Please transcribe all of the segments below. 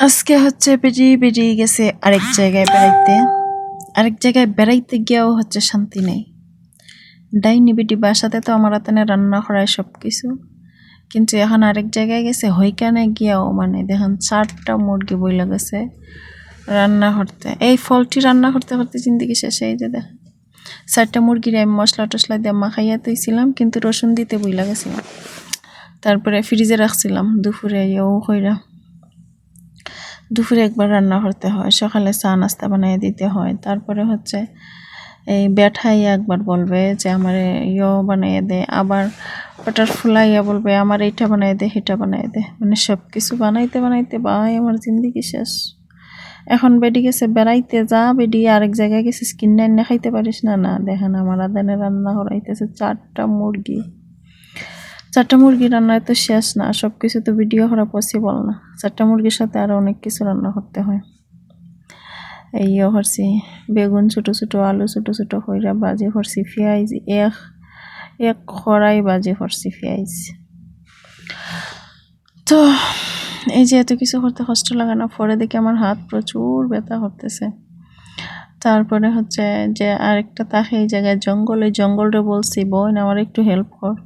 আজকে হচ্ছে বেরিয়ে বেরিয়ে গেছে আরেক জায়গায় বেড়াইতে। আরেক জায়গায় বেড়াইতে গিয়েও হচ্ছে শান্তি নেই। ডাইনি বেটি বাসাতে তো আমার হাতে রান্না করায় সব কিছু কিন্তু এখন আরেক জায়গায় গেছে, হইকানে গিয়াও মানে দেখেন চারটা মুরগি বইলা গেছে রান্না করতে। এই ফলটি রান্না করতে করতে জিন্দিগি শেষ এই যে দেখেন চারটা মুরগির আমি মশলা টশলা দিয়ে মাখাইয়া তুইছিলাম কিন্তু রসুন দিতে বইলা গেছিলাম। তারপরে ফ্রিজে রাখছিলাম দুপুরে ইয়েও কইরা। দুপুরে একবার রান্না করতে হয়, সকালে চা নাস্তা বানিয়ে দিতে হয়। তারপরে হচ্ছে এই ব্যাঠাই একবার বলবে যে, আমার ইয়ে বানিয়ে দে। আবার ওটার ফুলাইয়া বলবে, আমার এইটা বানিয়ে দে, সেটা বানিয়ে দে। মানে সব কিছু বানাইতে বানাইতে ভাই, আমার জিন্দিগি শেষ। এখন বেডি গেছে, বেড়াইতে যা বেডি, আরেক জায়গায় গেছে স্কিন না খাইতে পারিস না? না, দেখেন আমার আদানে রান্না করাইতেছে চারটা মুরগি। চারটা মুরগি রান্নায় তো শেষ না সব কিছু তো ভিডিও করা পসিবল না। চারটা মুরগির সাথে আরও অনেক কিছু রান্না করতে হয়। এই করছি বেগুন ছোটো ছোটো, আলু ছোটো ছোটো কইরা বাজি করছি পেঁয়াজ, এক এক খড়াই বাজি করছি পেঁয়াজ। তো এই যে এত কিছু করতে কষ্ট লাগে না, পরে দেখে আমার হাত প্রচুর ব্যথা করতেছে। তারপরে হচ্ছে যে আরেকটা তাকে এই জায়গায় জঙ্গল, জঙ্গলটা বলছি, বোন, আমার একটু হেল্প কর।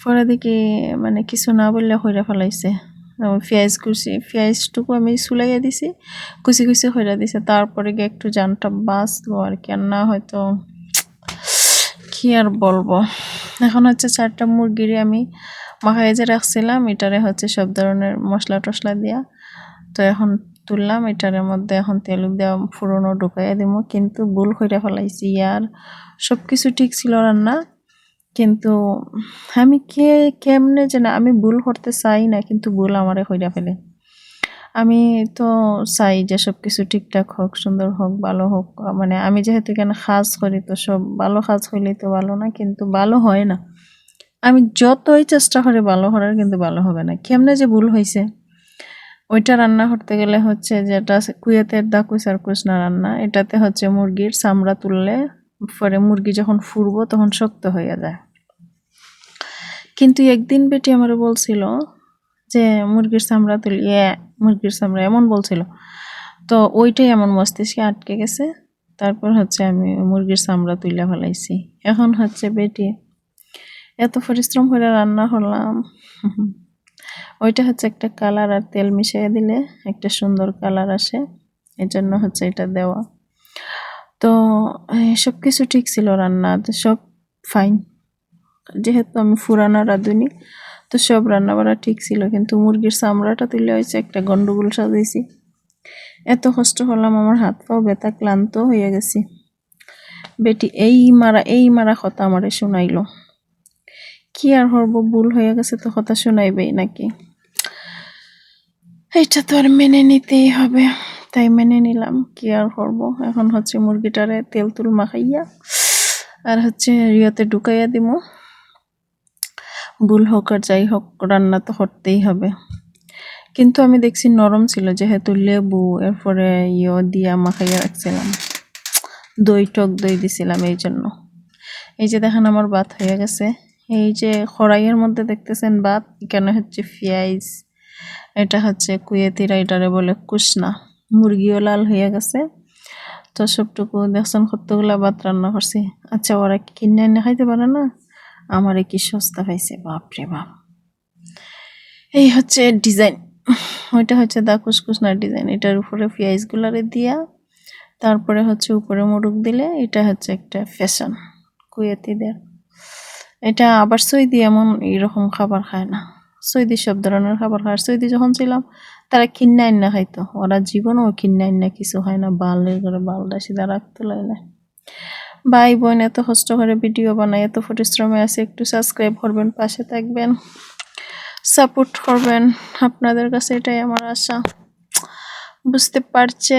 পরে দেখি মানে কিছু না বললে হইরা ফেলাইছে। পেঁয়াজ কুচি পেঁয়াজটুকু আমি সুলাইয়া দিছি, কুচি কুচি হইরা দিছে। তারপরে গিয়ে একটু জানটা বাঁচলো আর কি। আর না হয়তো কি আর বলব। এখন হচ্ছে চারটা মুরগিরই আমি মাখাই যে রাখছিলাম। এটারে হচ্ছে সব ধরনের মশলা টশলা দিয়া। তো এখন তুললাম এটার মধ্যে এখন তেল দেওয়া ফুরনো ঢুকাইয়া দিব কিন্তু ভুল করে ফেলাইছি। আর সব কিছু ঠিক ছিল রান্না কিন্তু আমি কে, কেমনে যে না আমি ভুল করতে চাই না, কিন্তু ভুল আমারে হইরা ফেলে। আমি তো চাই যে সব কিছু ঠিকঠাক হোক, সুন্দর হোক, ভালো হোক মানে আমি যেহেতু এখানে কাজ করি, তো সব ভালো কাজ হইলেই তো ভালো না, কিন্তু ভালো হয় না। আমি যতই চেষ্টা করি ভালো করার, কিন্তু ভালো হবে না। কেমনে যে ভুল হয়েছে ওইটা রান্না করতে গেলে হচ্ছে যেটা কুয়েতের দা কুইসার কুসনা রান্না, এটাতে হচ্ছে মুরগির চামড়া তুললে পরে মুরগি যখন ফুরবো তখন শক্ত হয়ে যায়। কিন্তু একদিন বেটি আমার বলছিল যে, মুরগির চামড়া তুলিয়ে মুরগির চামড়া। এমন বলছিল। তো ওইটাই আমার মস্তিষ্কে আটকে গেছে। তারপর হচ্ছে আমি মুরগির চামড়া তুলে ফেলাইছি। এখন হচ্ছে বেটি, এত পরিশ্রম করে রান্না করলাম। ওইটা হচ্ছে একটা কালার আর তেল মিশিয়ে দিলে একটা সুন্দর কালার আসে। এই জন্য হচ্ছে এটা দেওয়া। তো সব কিছু ঠিক ছিল রান্না, তো সব ফাইন যেহেতু আমি ফুরানা রাঁধুনি, তো সব রান্না বাড়া ঠিক ছিল, কিন্তু মুরগির চামড়াটা তুলে হয়েছে একটা গন্ডগোল সাজাইছি। এত কষ্ট হলাম, আমার হাত পাও ব্যথা ক্লান্ত হয়ে গেছি। বেটি, এই মারা এই মারা কথা আমারে শোনাইলো। কি আর হরব, ভুল হয়ে গেছে তো কথা শোনাইবেই নাকি? এইটা তো আর মেনে নিতেই হবে। তাই মেনে নিলাম কি আর করব? এখন হচ্ছে মুরগিটারে তেল তুল মাখাইয়া আর হচ্ছে রিয়াতে ঢুকাইয়া দিব ভুল হোক আর যাই হোক, রান্না তো করতেই হবে। কিন্তু আমি দেখছি নরম ছিল, যেহেতু লেবু, এরপরে ইয়ে দিয়া মাখাইয়া রাখছিলাম। দই টক দই দিছিলাম এই জন্য। এই যে দেখেন আমার ভাত হয়ে গেছে। এই যে খড়াইয়ের মধ্যে দেখতেছেন ভাত, এখানে হচ্ছে পেঁয়াজ এটা হচ্ছে কুয়েতিরা এটারে বলে কুসনা। মুরগিও লাল হয়ে গেছে। তো সবটুকু দেখছেন, কতগুলা ভাত রান্না করছি। আচ্ছা ওরা কি কিনে এনে খাইতে পারে না? আমার কি সস্তা পাইছে বাপরে বাপ। এই হচ্ছে ডিজাইন। ওইটা হচ্ছে দা কুসকুসনার ডিজাইন। এটার উপরে পেঁয়াজগুলারে দিয়া, তারপরে হচ্ছে উপরে মুরুক দিলে, এটা হচ্ছে একটা ফ্যাশন কুয়েতিদের। এটা আবার সৈদি এমন এরকম খাবার খায় না। সৈদি সব ধরনের খাবার খায়। সৈদি যখন ছিলাম, তারা কিন্না না খাইতো। ওরা জীবনও কিন্না না কিছু হয় না বালের করে বালটা সিধা রাখতে লাইলে ভাই বোন, এত কষ্ট করে ভিডিও বানাই এত পরিশ্রমে আছে, একটু সাবস্ক্রাইব করবেন, পাশে থাকবেন সাপোর্ট করবেন। আপনাদের কাছে এটাই আমার আশা। বুঝতে পারছে